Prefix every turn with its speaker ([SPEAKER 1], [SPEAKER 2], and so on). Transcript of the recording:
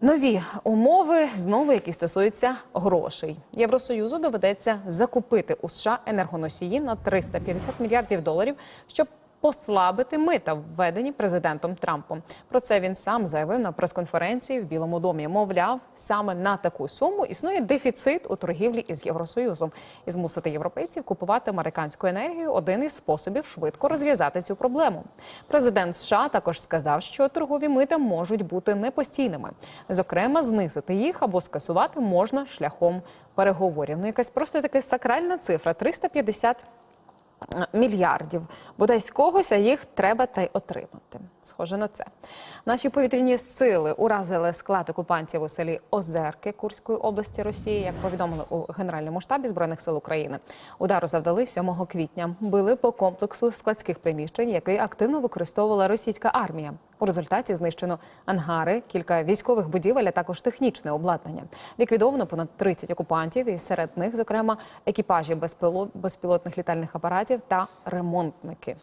[SPEAKER 1] Нові умови знову, які стосуються грошей. Євросоюзу доведеться закупити у США енергоносії на 350 мільярдів доларів, щоб послабити мита, введені президентом Трампом. Про це він сам заявив на прес-конференції в Білому домі. Мовляв, саме на таку суму існує дефіцит у торгівлі із Євросоюзом, і змусити європейців купувати американську енергію один із способів швидко розв'язати цю проблему. Президент США також сказав, що торгові мита можуть бути непостійними. Зокрема, знизити їх або скасувати можна шляхом переговорів. Ну, якась просто така сакральна цифра 350 мільярдів. Бодай з когось, їх треба та й отримати. Схоже на це. Наші повітряні сили уразили склад окупантів у селі Озерки Курської області Росії, як повідомили у Генеральному штабі Збройних сил України. Удару завдали 7 квітня. Били по комплексу складських приміщень, який активно використовувала російська армія. У результаті знищено ангари, кілька військових будівель, а також технічне обладнання. Ліквідовано понад 30 окупантів, і серед них, зокрема, екіпажі безпіло- безпілотних літальних апаратів та ремонтники.